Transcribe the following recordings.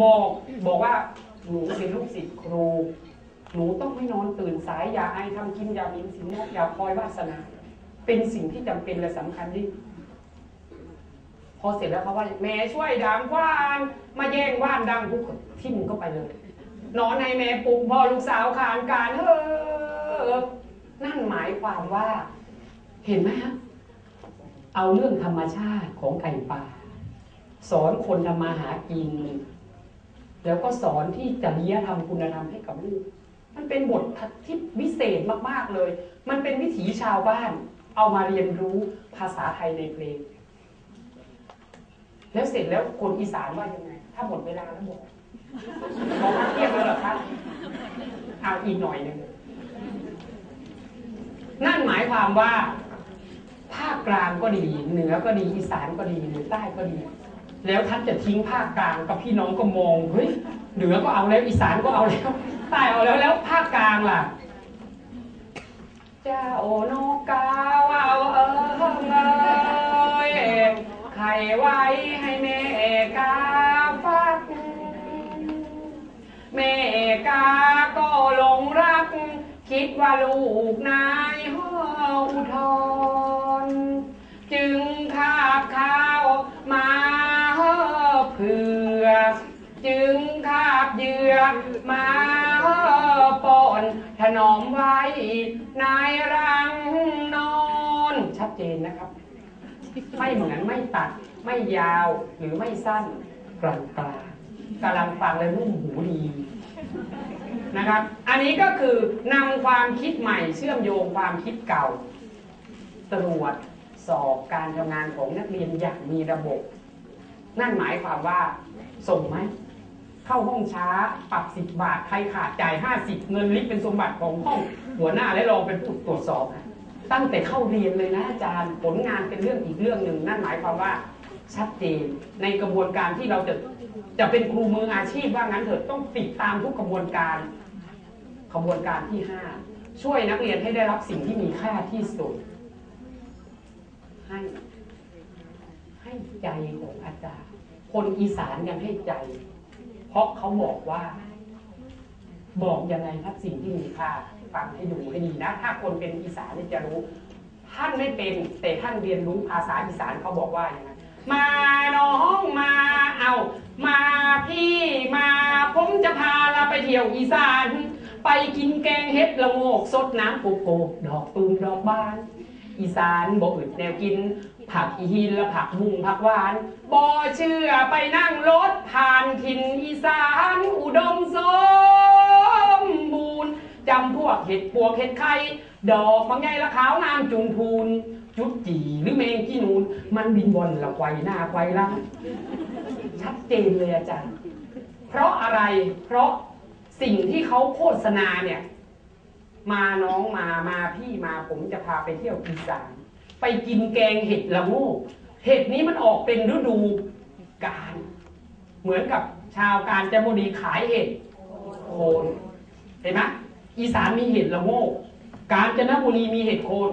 บอกบอกว่าหนูเป็นลูกศิษย์ครู หนูต้องไม่นอนตื่นสายอย่าไอทำกินอย่ามีสินนกอย่าคอยวาสนา เป็นสิ่งที่จำเป็นและสำคัญยิ่พอเสร็จแล้วเขาว่าแม่ช่วยดังว่านมาแย่งว่านดังปุ๊บทิ่มก็ไปเลยนอนให้แม่ปลุกพอลูกสาวขานการเฮ้อนั่นหมายความว่า เห็นไหมฮะเอาเรื่องธรรมชาติของไก่ป่า สอนคนทำมาหากิน แล้วก็สอนที่จริยธรรมคุณธรรมให้กับลูก มันเป็นบทที่วิเศษมากๆเลย มันเป็นวิถีชาวบ้าน เอามาเรียนรู้ภาษาไทยในเพลง แล้วเสร็จแล้วคนอีสานว่ายังไง ถ้าหมดเวลาแล้วบอกบอกว่าเทียบแล้วหรอครับเอาอีกหน่อยหนึ่งนั่นหมายความว่า ภาคกลางก็ดี เหนือก็ดี อีสานก็ดีหรือใต้ก็ดี แล้วท่านจะทิ้งภาคกลางกับพี่น้องก็มองเฮ้ยเหนือก็เอาแล้วอีสานก็เอาแล้วใต้เอาแล้วแล้วภาคกลางล่ะเจ้าโอนกาวเอาเออเอยไข่ไว้ให้แม่กาฟักแม่กาก็หลงรัก คิดว่าลูกนาือมาปอนถนอมไว้นายรังนอนชัดเจนนะครับ ไม่เหมือนไม่ตัด ไม่ยาวหรือไม่สั้นกลางกลางกำลังฟังและนุ่มหูดีนะครับ อันนี้ก็คือนำความคิดใหม่เชื่อมโยงความคิดเก่า ตรวจสอบการทำงานของนักเรียนอย่างมีระบบ นั่นหมายความว่าส่งไหม เข้าห้องช้าปรับสิบบาทใครขาดจ่ายห้าสิบเงินลิฟเป็นสมบัติของห้อง หัวหน้าและรองเป็นผู้ตรวจสอบ ตั้งแต่เข้าเรียนเลยนะอาจารย์ผลงานเป็นเรื่องอีกเรื่องหนึ่งนั่นหมายความว่าชัดเจนในกระบวนการที่เราจะจะเป็นครูมืออาชีพว่างั้นเถอะต้องติดตามทุกกระบวนการกระบวนการที่ห้าช่วยนักเรียนให้ได้รับสิ่งที่มีค่าที่สุด ให้ ให้ใจของอาจารย์ คนอีสานยังให้ใจ เพราะเขาบอกว่า บอกยังไงครับสิ่งที่มีค่าฟังให้ดูให้ดีนะ ถ้าคนเป็นอีสานนี่จะรู้ ท่านไม่เป็นแต่ท่านเรียนรู้ภาษาอีสานเขาบอกว่าอย่างไงมาน้องมาเอา มาพี่มาผมจะพาเราไปเที่ยวอีสาน ไปกินแกงเห็ดละโงกสดน้ำโกโกดอกตูมดอกบาน อีสานบ่อึดแนวกินผักอีหินและผักบุ้งผักหวานบ่เชื่อไปนั่งรถผ่านถิ่นอีสานอุดมสมบูรณ์จำพวกเห็ดปวกเห็ดไข่ดอกบางใหญ่ละขาวงามจุงพูน จุดจีหรือเมงที่นูน มันบินบนละไกวหน้าไกวล่างชัดเจนเลยอาจารย์ เพราะอะไรเพราะสิ่งที่เขาโฆษณาเนี่ย มาน้องมามาพี่มาผมจะพาไปเที่ยวอีสาน ไปกินแกงเห็ดละโงกเห็ดนี้มันออกเป็นฤดูกาลเหมือนกับชาวกาญจนบุรีขายเห็ดโคนเห็นไหมอีสานมีเห็ดละโงกกาญจนบุรีมีเห็ดโคน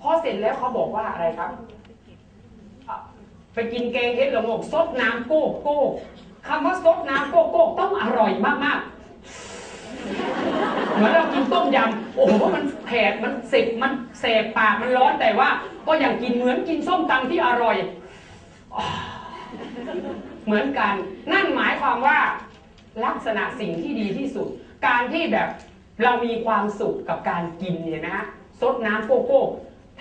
พอเสร็จแล้วเขาบอกว่าอะไรครับ ไปกินแกงเห็ดละโงกซดน้ำโก้โก้คำว่าซดน้ำโก้โก้ต้องอร่อยมากๆ เหมือนเรากินต้มยำโอ้โหมันแผดมันเสบมันแสบปากมันร้อนแต่ว่า ก็ยังกินเหมือนกินส้มตำที่อร่อยเหมือนกัน นั่นหมายความว่า ลักษณะสิ่งที่ดีที่สุด การที่แบบเรามีความสุขกับการกินเนี่ยนะฮะซดน้ำโกโก้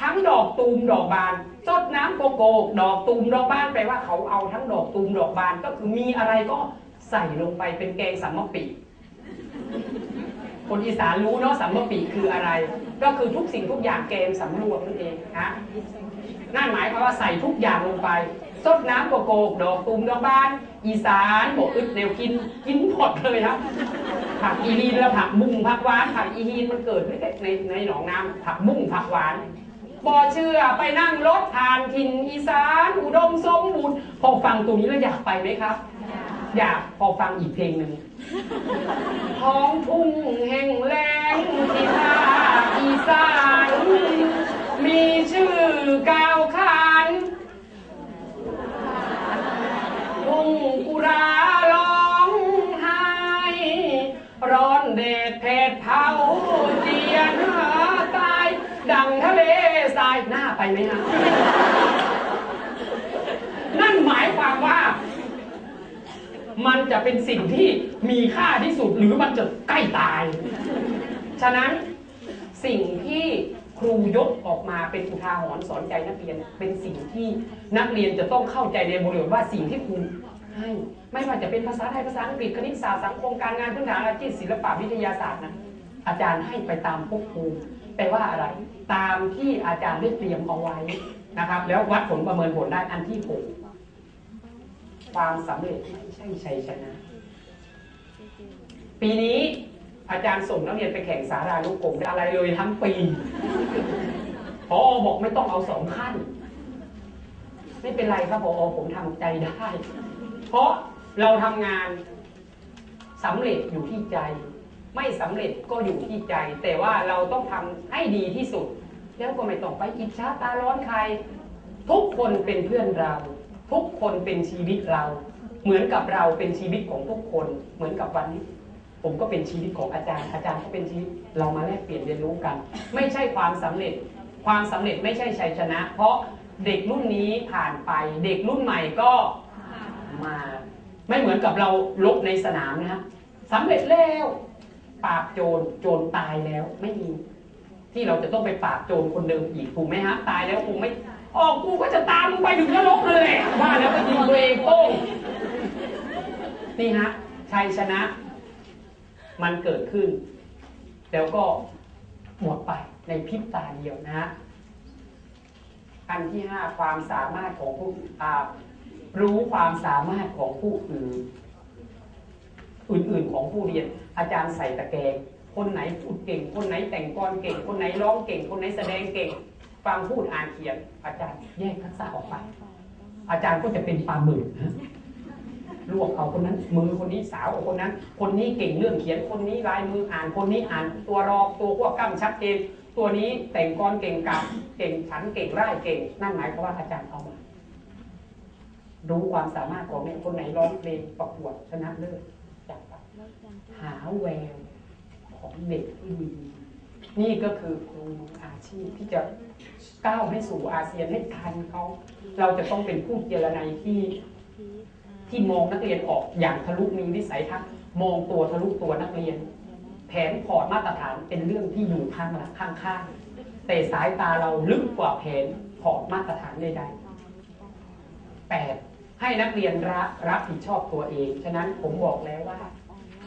ทั้งดอกตูมดอกบานซดน้ำโกโก้ดอกตูมดอกบานแปลว่าเขาเอาทั้งดอกตูมดอกบานก็คือมีอะไรก็ใส่ลงไปเป็นแกงสัมมะปี คนอีสานรู้เนาะสัมมปีคืออะไร ก็คือทุกสิ่งทุกอย่างแกงสำรวมนั่นเองนะนั่นหมายความว่าใส่ทุกอย่างลงไปซดน้ำโกโก้ดอกตูมดอกบาน อีสานบอกอึดแนวกินกินหมดเลยครับผักอีฮีนและผักบุ้งผักหวานผักอีฮีนมันเกิดไม่ได้ในในหนองน้ำผักบุ้งผักหวานบ่เชื่อไปนั่งรถผ่านถิ่นอีสาน อุดมสมบูรณ์พอฟังตรงนี้แล้วอยากไปไหมครับ อยากพอฟังอีกเพลงหนึ่ง ท้องทุ่งแห่งแรงที่ภาคอีสานมีชื่อกาวขานทุ่งกุราร้องไห้ ร้อนเดดเพดเผาเจียนหาตาย ดังทะเลทรายหน้าไปไหมฮะ นั่นหมายความว่า มันจะเป็นสิ่งที่มีค่าที่สุดหรือมันจะใกล้ตาย ฉะนั้นสิ่งที่ครูยกออกมาเป็นอุทาหรณ์สอนใจนักเรียน เป็นสิ่งที่นักเรียนจะต้องเข้าใจในบริบทว่าสิ่งที่ครูให้ไม่ว่าจะเป็นภาษาไทยภาษาอังกฤษคณิตศาสตร์สังคมการงานพื้นฐานอาชีพศิลปะวิทยาศาสตร์นะอาจารย์ให้ไปตามพวกครูแปลว่าอะไร ตามที่อาจารย์ได้เตรียมเอาไว้นะครับ แล้ววัดผลประเมินผลได้อันที่หก ความสำเร็จไม่ใช่ชัยชนะ ปีนี้อาจารย์ส่งนักเรียนไปแข่งสารานุกรมอะไรเลยทั้งปีพอบอกไม่ต้องเอาสองขั้น ไม่เป็นไรครับพอผมทำใจได้ เพราะเราทำงานสำเร็จอยู่ที่ใจ ไม่สำเร็จก็อยู่ที่ใจ แต่ว่าเราต้องทำให้ดีที่สุด แล้วก็ไม่ต้องไปอิจฉาตาร้อนใคร ทุกคนเป็นเพื่อนเรา ทุกคนเป็นชีวิตเรา เหมือนกับเราเป็นชีวิตของทุกคน เหมือนกับวันนี้ ผมก็เป็นชีวิตของอาจารย์ อาจารย์ก็เป็นชีวิต เรามาแลกเปลี่ยนเรียนรู้กัน ไม่ใช่ความสำเร็จ ความสำเร็จไม่ใช่ชัยชนะ เพราะเด็กรุ่นนี้ผ่านไป เด็กรุ่นใหม่ก็มาไม่เหมือนกับเราลบในสนามนะฮะสำเร็จแล้วปราบโจรโจรตายแล้วไม่มี ที่เราจะต้องไปปราบโจรคนเดิมอีกถูกไหมฮะตายแล้วคงไม่ ออกกูก็จะตามมึงไปถึงนรกเลยว่าแล้วก็ยิงตัวเองโป้งนี่ฮะชัยชนะ มันเกิดขึ้น แล้วก็หมดไปในพริบตาเดียวนะฮะอันที่ห้าความสามารถของผู้อ่ารู้ความสามารถของผู้อื่นอื่นๆของผู้เรียน อาจารย์ใส่ตะแกรงคนไหนพูดเก่ง คนไหนแต่งกลอนเก่ง คนไหนร้องเก่ง คนไหนแสดงเก่ง ฟังพูดอ่านเขียน อาจารย์แยกทักษะออกไป อาจารย์ก็จะเป็นปลาหมึกนะลวกเอาคนนั้น มือคนนี้สาวเอาคนนั้น คนนี้เก่งเรื่องเขียนคนนี้ลายมืออ่านคนนี้อ่านตัวรอกตัวควบกล้ำชัดเจนตัวนี้แต่งกรเก่งกับเก่งฉันเก่งไร่เก่ง นั่นหมายความว่าอาจารย์เอามารู้ความสามารถของเนี่ยคนไหนร้องเพลงประกวดชนะเลิศจับไปหาแววของเด็กที่ดี นี่ก็คือครูออาชีพที่จะก้าวให้สู่อาเซียนให้ทันเขาเราจะต้องเป็นผู้เจรนายที่ที่มองนักเรียนออกอย่างทะลุมีวิสัยทัศน์มองตัวทะลุตัวนักเรียน แผนพอร์ตมาตรฐานเป็นเรื่องที่อยู่ข้างหลังข้างๆแต่สายตาเราลึกกว่าแผนพอร์ตมาตรฐานใดๆแปดให้นักเรียนรับรับผิดชอบตัวเอง ฉะนั้นผมบอกแล้วว่า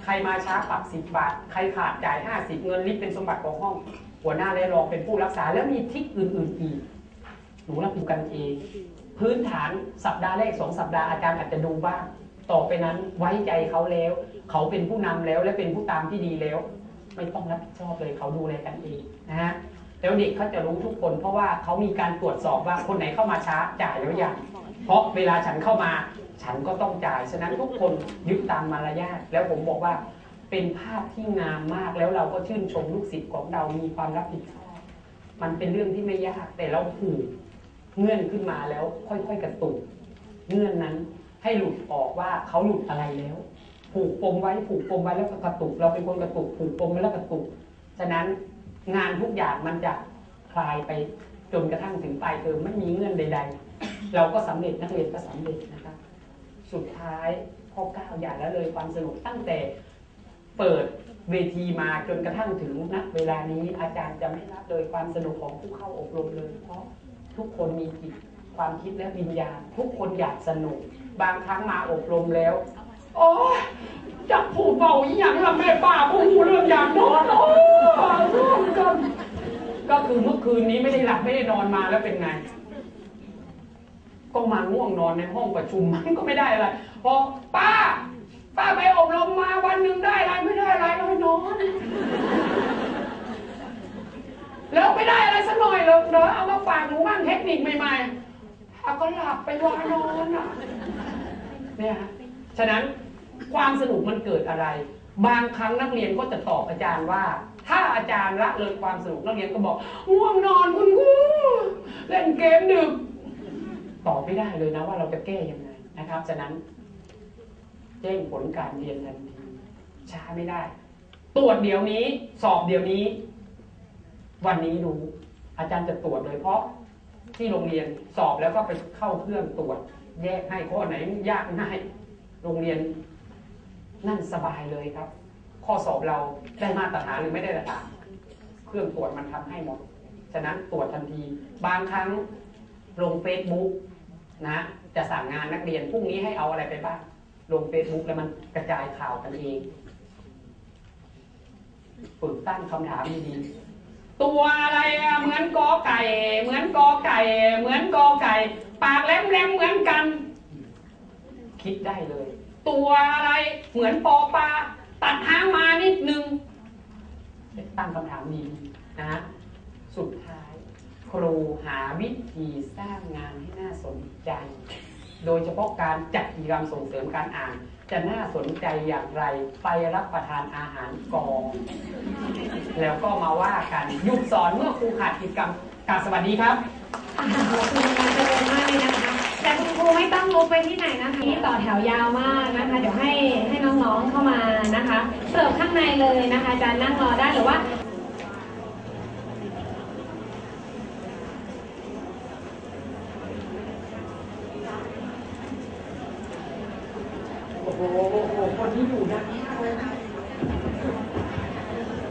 ใครมาช้าปรับสิบบาท ใครขาดจ่ายห้าสิบเงินลิฟเป็นสมบัติของห้อง หัวหน้าและรองเป็นผู้รักษา แล้วมีทิกอื่นๆอีก หนูรับผิดกันเอง พื้นฐานสัปดาห์แรกสองสัปดาห์อาจารย์อาจจะดูบ้าง ต่อไปนั้นไว้ใจเขาแล้ว เขาเป็นผู้นำแล้วและเป็นผู้ตามที่ดีแล้ว ไม่ต้องรับผิดชอบเลยเขาดูแลกันเองนะฮะแล้วเด็กเขาจะรู้ทุกคน เพราะว่าเขามีการตรวจสอบว่าคนไหนเข้ามาช้าจ่ายแล้วยังเพราะเวลาฉันเข้ามา ฉันก็ต้องจ่าย ฉะนั้นทุกคนยึดตามมารยาทแล้วผมบอกว่าเป็นภาพที่งามมากแล้วเราก็ชื่นชมลูกศิษย์ของเรามีความรับผิดชอบมันเป็นเรื่องที่ไม่ยาก แต่เราผูกเงื่อนขึ้นมาแล้วค่อยๆกระตุกเงื่อนนั้นให้หลุดออกว่าเขาหลุดอะไรแล้ว ผูกปมไว้ผูกปมไว้แล้วก็กระตุก เราเป็นคนกระตุก ผูกปมไว้แล้วกระตุก ฉะนั้นงานทุกอย่างมันจะคลายไปจนกระทั่งถึงปลายเทอมไม่มีเงื่อนใด ๆ เราก็สำเร็จนักเรียนก็สำเร็จนะครับ สุดท้ายข้อเก้าอย่าละเลยความสนุกตั้งแต่เปิดเวทีมาจนกระทั่งถึงณเวลานี้อาจารย์จะไม่ละเลยความสนุกของผู้เข้าอบรมเลย เพราะทุกคนมีจิตความคิดและวิญญาณ ทุกคนอยากสนุก บางครั้งมาอบรมแล้ว โอ้ยจะผูดเบาอีหยังละแม่ป้าผู้หูเรื่องอยากนอนโอ้ร่วมกันก็คือเมื่อคืนนี้ไม่ได้หลับไม่ได้นอนมาแล้วเป็นไง ก็มาง่วงนอนในห้องประชุมมันก็ไม่ได้อะไรพอป้า ป้าไปอบรมมาวันหนึ่งได้อะไรไม่ได้อะไรเลยนอน แล้วไม่ได้อะไรสักหน่อยเลยเนอะเอามาฝากหนูบ้างเทคนิคใหม่ๆถ้าก็หลับไปวานอนอะเนี่ยฮะฉะนั้นความสนุกมันเกิดอะไร บางครั้งนักเรียนก็จะตอบอาจารย์ว่า ถ้าอาจารย์ละเลยความสนุกนักเรียนก็บอกง่วงนอนคุณครูเล่นเกมดึก ตอบไม่ได้เลยนะว่าเราจะแก้ยังไงนะครับฉะนั้นจ้งผลการเรียนทันทีช้าไม่ได้ ตรวจเดี๋ยวนี้ สอบเดี๋ยวนี้ วันนี้รู้อาจารย์จะตรวจโดยเพราะที่โรงเรียนสอบแล้วก็ไปเข้าเครื่องตรวจ แยกให้ข้อไหนยากง่ายโรงเรียนนั่นสบายเลยครับ ข้อสอบเราได้มาตรฐานหรือไม่ได้มาตรฐานเครื่องตรวจมันทำให้หมด ฉะนั้นตรวจทันที บางครั้งลงเฟซบุ๊ก นะจะสั่งงานนักเรียนพรุ่งนี้ให้เอาอะไรไปบ้างลงเฟซบุ๊กแล้วมันกระจายข่าวกันเองฝึกตั้งคำถามดีๆตัวอะไรอะเหมือนกอไก่ เหมือนกอไก่ เหมือนกอไก่ ปากแหลมๆเหมือนกัน คิดได้เลย ตัวอะไรเหมือนปอปลาตัดหางมานิดนึงตั้งคำถามดีนะ สุดท้าย ครูหาวิธีสร้างงานให้น่าสนใจ โดยเฉพาะการจัดกิจกรรมส่งเสริมการอ่าน จะน่าสนใจอย่างไร ไปรับประทานอาหารกอง แล้วก็มาว่ากันหยุดสอนเมื่อครูขาดกิจกรรมกราบสวัสดีครับขอบคุณอาจารย์มากเลยนะคะ แต่คุณครูไม่ต้องลุกไปที่ไหนนะคะนี่ต่อแถวยาวมากนะคะ เดี๋ยวให้ให้น้องๆเข้ามานะคะ เสิร์ฟข้างในเลยนะคะอาจารย์นั่งรอได้หรือว่า โอ้โหค นที่อยู่ด้านนี้เลยนะ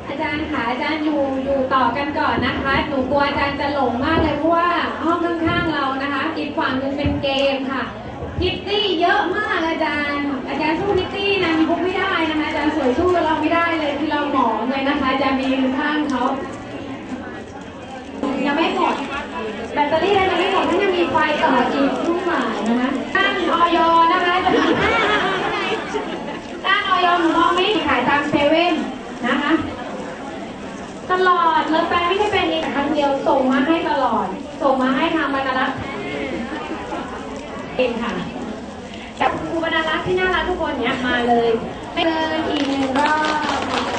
อาจารย์ค่ะอาจารย์อยู่อยู่ต่อกันก่อนนะคะ หนูกลัวอาจารย์จะหลงมากเลยเพราะว่าห้องข้างๆเรานะคะอีกฝั่งหนึงเป็นเกมค่ะพิตตี้เยอะมากอาจารย์ อาจารย์สู้พิตตี้นะมีพวกไม่ได้นะคะอาจารย์สวยสู้เราไม่ได้เลยคือเราหมองเลยนะคะอาจารย์มียืนข้างเขายังไม่หมดแบตเตอรี่เรายังไม่หมดท่านยังมีไฟต่ออีกลูกหลายนะคะตั้งออยนะคะจะตั้งออยหนูมองไม่ขายตามเซเว่นนะคะ ตลอด เลยแปลไม่ได้เป็นเองแต่ครั้งเดียวส่งมาให้ตลอด ส่งมาให้ทางบรรลักษ์เองค่ะจากครูบรรลักษ์ที่น่ารักทุกคนเนี้ยมาเลยไม่เลยอีกหนึ่งรอบ